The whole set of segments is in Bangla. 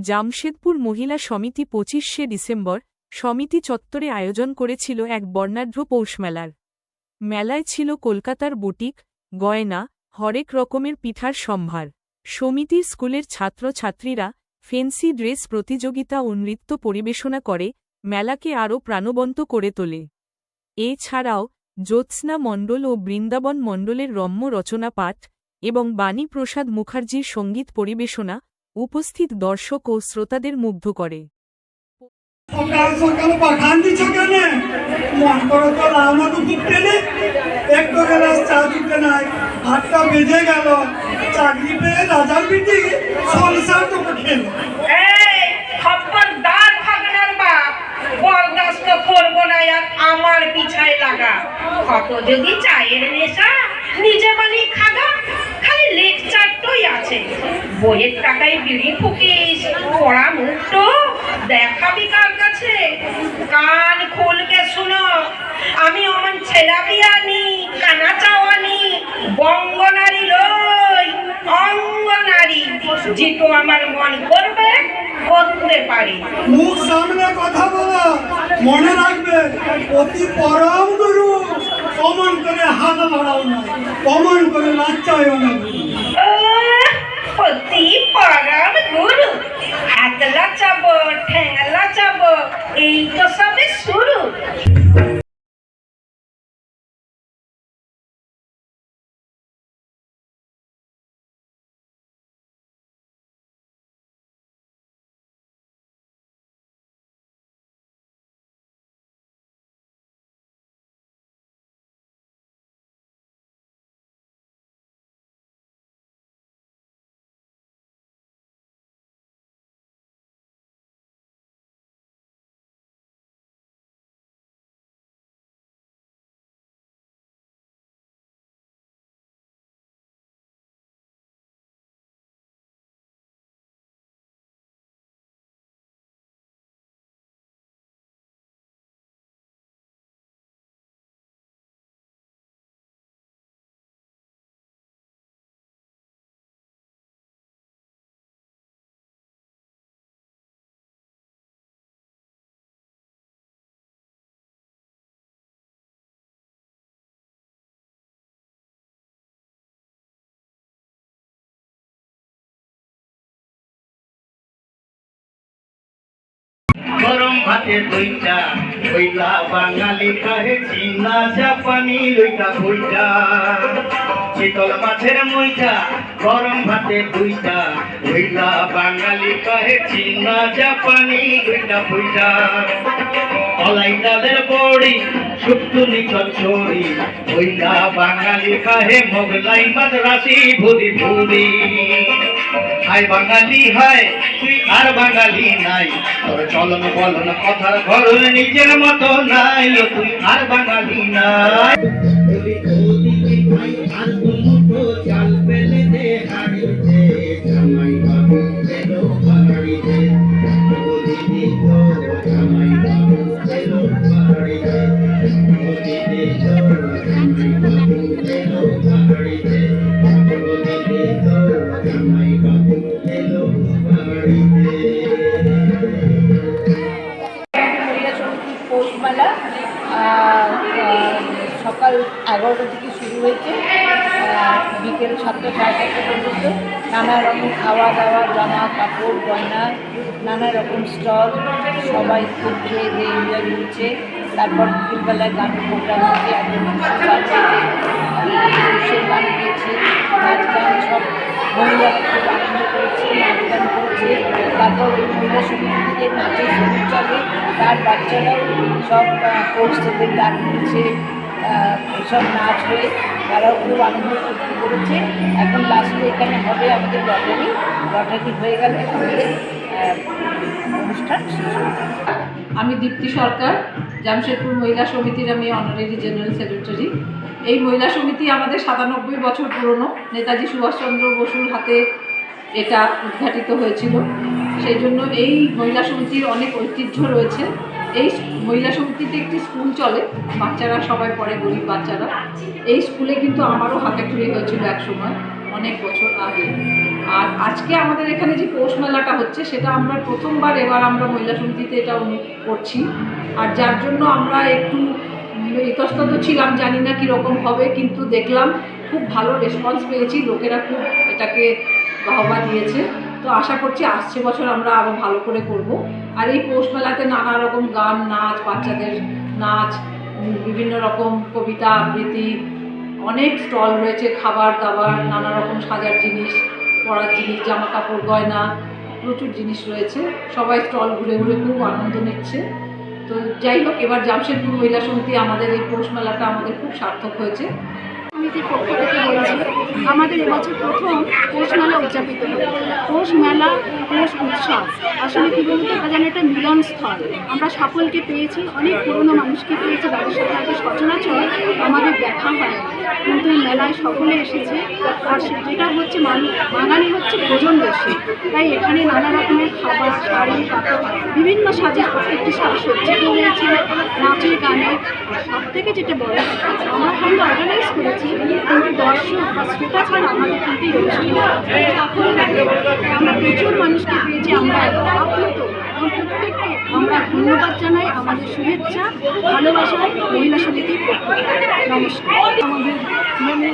জামশেদপুর মহিলা সমিতি পঁচিশে ডিসেম্বর সমিতি চত্বরে আয়োজন করেছিল এক বর্ণাঢ্য পৌষমেলার মেলায় ছিল কলকাতার বুটিক, গয়না, হরেক রকমের পিঠার সম্ভার। সমিতির স্কুলের ছাত্রছাত্রীরা ফেন্সি ড্রেস প্রতিযোগিতা ও নৃত্য পরিবেশনা করে মেলাকে আরও প্রাণবন্ত করে তোলে। এছাড়াও জ্যোৎস্না মণ্ডল ও বৃন্দাবন মণ্ডলের রম্য রচনা পাঠ এবং বাণী প্রসাদ মুখার্জির সংগীত পরিবেশনা উপস্থিত দর্শক ও শ্রোতাদের মুগ্ধ করে। মন আর আমার পিছায় লাগা। কত যদি চায়ের নেশা, নিজে বানিয়ে খাগা লেকচারটাই আছে। বইয়ের টাকায় বিড়ি ফুকিস, পড়া মুক্ত, দেখাবি কার কাছে? কান খুলকে শুনো, আমি অমন ছেলা বিয়ানি, কানা চাওয়ানি, বঙ্গনারী লই, অঙ্গনারী। যেটু আমার মন করবে করতে পারি। মুখ সামনে কথা বলো, মনে রাখবে, অতি পরম গুরু, অমন করে হাত বাড়াও না, অমন করে লাচ্চায়ও না। গরম ভাতে দইটা ওইটা বাঙালি কাহে চীনা, জাপানি লইটা বইটা শীতল মাছের মইটা গরম ভাতে দুইটা ওইটা বাঙালি কাহে চীনা, জাপানি লইটা বইটা অলাই তাদের বড়ি শুক্তুনি কচুরি ওইটা বাঙালি কাহে মোগলাই মাদ্রাসি ভুরি ভুরি হাই বাঙালি হয়, তুই আর বাঙালি নাই। তোর চলন বলন কথার ঘর নিজের মতো নাই তুই আর বাঙালি নাই। হয়েছে বিকেল সাতটা সাড়ে সাতটা পর্যন্ত নানা রকম খাওয়া দাওয়া, জামা কাপড়, গয়না, নানা রকম স্টল, সবাই খুব খেয়ে দিয়ে এনজয় করছে। তারপর বিকেলবেলায় গান প্রোগ্রাম হচ্ছে একজন গান গিয়েছে, নাচ গান সব মহিলারা খুব আনন্দ করেছে, নাচ গান করেছে। তারপর ওই মহিলা সমিতি থেকে নাচের শুরু চলে তার বাচ্চারাও সব পরিস্থিতির গান করেছে সব নাচ হয়ে তারাও খুব আনন্দ করেছে। এখন লাস্টে এখানে হবে আমাদের লটারি। লটারি হয়ে গেলে অনুষ্ঠান আমি দীপ্তি সরকার, জামশেদপুর মহিলা সমিতির আমি অনারারি জেনারেল সেক্রেটারি এই মহিলা সমিতি আমাদের সাতানব্বই বছর পুরনো। নেতাজি সুভাষচন্দ্র বসুর হাতে এটা উদ্ঘাটিত হয়েছিল। সেই জন্য এই মহিলা সমিতির অনেক ঐতিহ্য রয়েছে। এই মহিলা সমিতিতে একটি স্কুল চলে, বাচ্চারা সবাই পড়ে, গরিব বাচ্চারা। এই স্কুলে কিন্তু আমারও হাতে খড়ি হয়েছিল এক সময়, অনেক বছর আগে। আর আজকে আমাদের এখানে যে পৌষ মেলাটা হচ্ছে, সেটা আমরা প্রথমবার এবার আমরা মহিলা সমিতিতে এটা করছি। আর যার জন্য আমরা একটু ইতস্তত ছিলাম, জানি না কীরকম হবে, কিন্তু দেখলাম খুব ভালো রেসপন্স পেয়েছি। লোকেরা খুব এটাকে বাহবা দিয়েছে। তো আশা করছি আসছে বছর আমরা আরও ভালো করে করব। আর এই পৌষ মেলাতে নানা রকম গান, নাচ, বাচ্চাদের নাচ, বিভিন্ন রকম কবিতা, আবৃত্তি, অনেক স্টল রয়েছে, খাবার দাবার, নানা রকম সাজার জিনিস, পরার জিনিস জামা কাপড় গয়না, প্রচুর জিনিস রয়েছে। সবাই স্টল ঘুরে ঘুরে খুব আনন্দ নিচ্ছে। তো যাই হোক, এবার জামশেদপুর মহিলা সমিতি আমাদের এই পৌষ মেলাটা আমাদের খুব সার্থক হয়েছে। সমিতির পক্ষ থেকে বলছি আমাদের এবছর প্রথম পৌষ মেলা উদযাপিত হলো পৌষ মেলা, পৌষ উৎসব। আসলে কী বলতে এটা যেন একটা মিলনস্থল। আমরা সকলকে পেয়েছি, অনেক পুরনো মানুষকে পেয়েছি, তাদের সাথে আগে সচরাচর আমাদের দেখা হয়। কিন্তু এই মেলায় সকলে এসেছে। আর যেটা হচ্ছে বাঙালি হচ্ছে ভোজন বেশি। তাই এখানে নানা রকমের খাবার, শাড়ি, কাপড়, বিভিন্ন সাজের প্রত্যেকটি সাজসজ্জা রয়েছে নাচের গানে। সব থেকে যেটা বড় আমরা কিন্তু অর্গানাইজ করেছি, কিন্তু দর্শক বা শ্রোতা ছাড়া আমাদের কিন্তু আমরা প্রচুর মানুষকে পেয়েছি আমরা প্রত্যেককে আমরা ধন্যবাদ জানাই, আমাদের শুভেচ্ছা ভালোবাসা মহিলা সমিতির পক্ষ। আমাদের মানে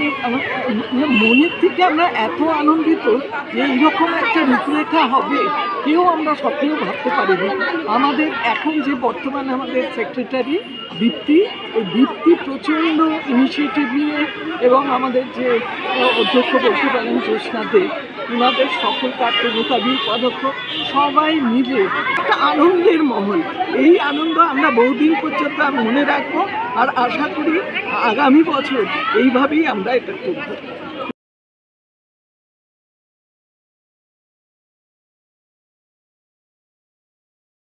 মানে মনের থেকে আমরা এত আনন্দিত যে এইরকম একটা রূপরেখা হবে কেউ আমরা স্বপ্নেও ভাবতে পারিনি আমাদের এখন যে বর্তমানে আমাদের সেক্রেটারি দীপ্তি ওই দীপ্তি প্রচণ্ড ইনিশিয়েটিভ নিয়ে এবং আমাদের যে অধ্যক্ষ বলতে পারেন জ্যোৎস্না দেব ওনাদের সকল কার্যকরী উপাধ্যক্ষ সবাই মিলে একটা আনন্দের মহল এই আনন্দ আমরা বহুদিন পর্যন্ত মনে রাখব আর আশা করি আগামী বছর এইভাবেই আমরা এটা করব।